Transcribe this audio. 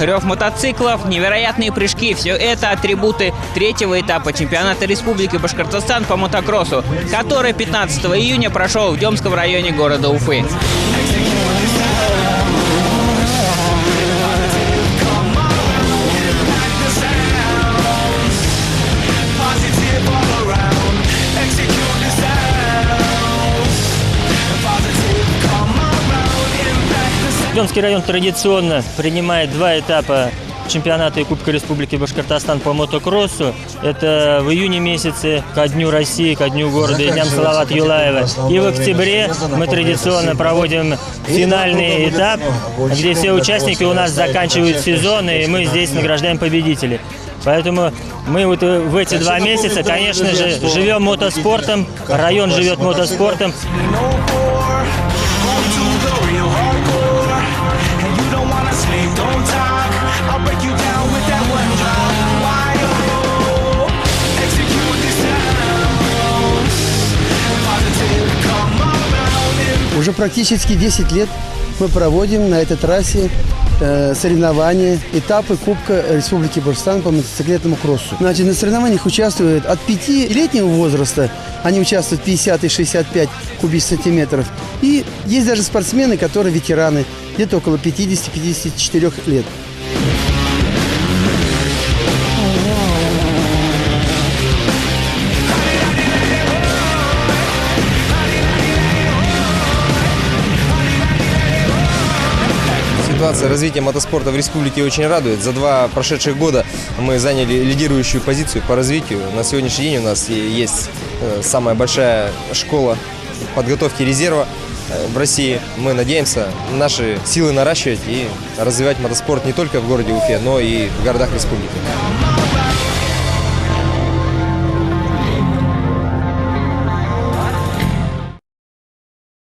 рев мотоциклов, невероятные прыжки – все это атрибуты третьего этапа чемпионата Республики Башкортостан по мотокроссу, который 15 июня прошел в Демском районе города Уфы. Демский район традиционно принимает два этапа чемпионата и Кубка Республики Башкортостан по мотокроссу. Это в июне месяце ко Дню России, ко Дню города и Дням Салават Юлаева. И в октябре мы традиционно проводим финальный этап, где все участники у нас заканчивают сезон, и мы здесь награждаем победителей. Поэтому мы вот в эти два месяца, конечно же, живем мотоспортом, район живет мотоспортом. Уже практически 10 лет мы проводим на этой трассе э, соревнования, этапы Кубка Республики Башкортостан по мотоциклетному кроссу. Значит, на соревнованиях участвуют от 5-летнего возраста, они участвуют 50 и 65 кубических сантиметров. И есть даже спортсмены, которые ветераны, где-то около 50-54 лет. Ситуация развития мотоспорта в республике очень радует. За два прошедших года мы заняли лидирующую позицию по развитию. На сегодняшний день у нас есть э, самая большая школа подготовки резерва э, в России. Мы надеемся наши силы наращивать и развивать мотоспорт не только в городе Уфе, но и в городах республики.